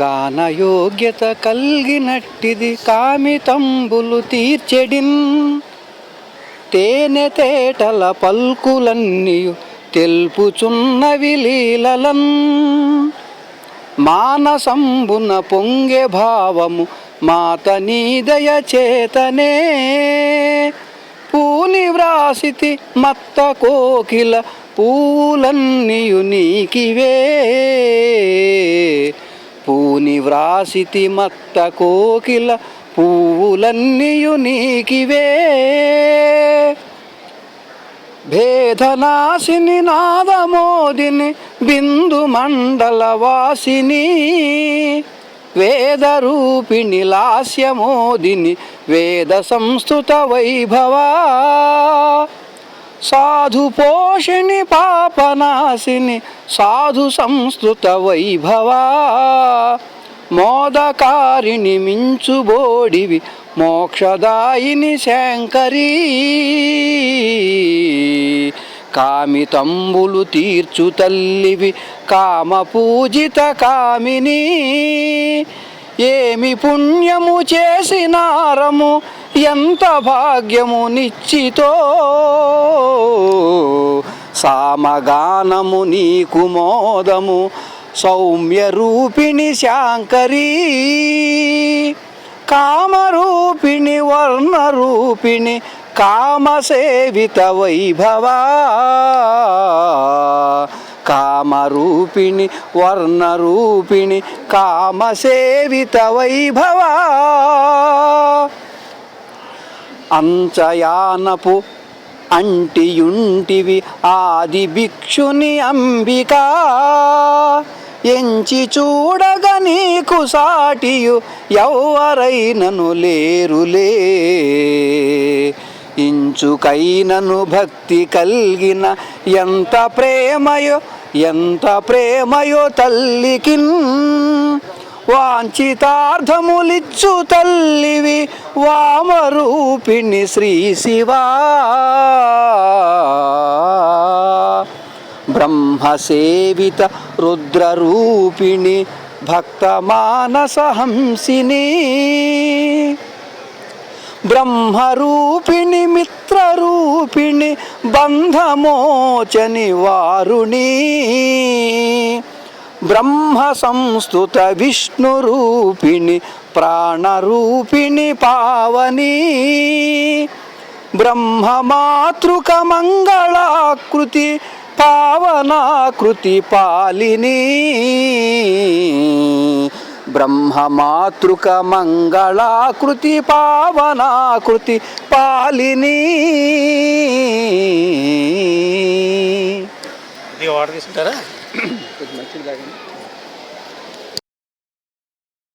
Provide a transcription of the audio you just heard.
గానయోగ్యత కలిగినట్టిది కామితంబులు తీర్చెడిన్. తేనె తేటల పల్కులన్నీయు తెలుపుచున్నవి లీలలన్. మానసంబున పొంగే భావము మాత నీదయ చేతనే. పూని వ్రాసితి మత్త కోకిల పూలన్నీయు నీకివే. పూని వ్రాసితి మత్త కోకిల పూలన్నీయు నీకివే. భేదనాశిని నాదమోదిని బిందు మండల వాసిని. వేదరూపిణి లాస్యమోదిని వేద సంస్థుత వైభవా. సాధు పోషిణి పాపనాశిని సాధు సంస్కృత వైభవా. మోదకారిణి మించుబోడివి మోక్షదాయిని శంకరీ. కామితంబులు తీర్చు తల్లివి కామ పూజిత కామిని. ఏమి పుణ్యము చేసినారము ఎంత భాగ్యము నిశ్చితో సామగానము నీకు మోదము సౌమ్య రూపిణి శాంకరీ కామరూపిణి వర్ణరూపిణి కామసేవిత వైభవా కామరూపిణి వర్ణరూపిణి కామసేవిత వైభవా. అంచయానపు అంటియుంటివి ఆది భిక్షుని అంబికా. ఎంచి చూడగ నీకు సాటియు ఎవ్వరైనను లేరులే. ఇంచుకైనను భక్తి కలిగిన ఎంత ప్రేమయో ఎంత ప్రేమయో తల్లికిన్. వాంఛితార్థములిచ్చు తల్లివి వామరూపిణి శ్రీ శివా. బ్రహ్మసేవిత రుద్రరూపిణి భక్తమానసహంసిని బ్రహ్మరూపిణి మిత్రరూపిణి బంధమోచని వారుణీ. బ్రహ్మ సంస్థుత విష్ణురూపిణి ప్రాణరూపిణి పావని. బ్రహ్మమాతృక మంగళాకృతి పావనాకృతి పాలిని. బ్రహ్మమాతృక మంగళాకృతి పావనాకృతి పాలిని. ఇది వాటర్ తీసుకుంటారా? మంచిది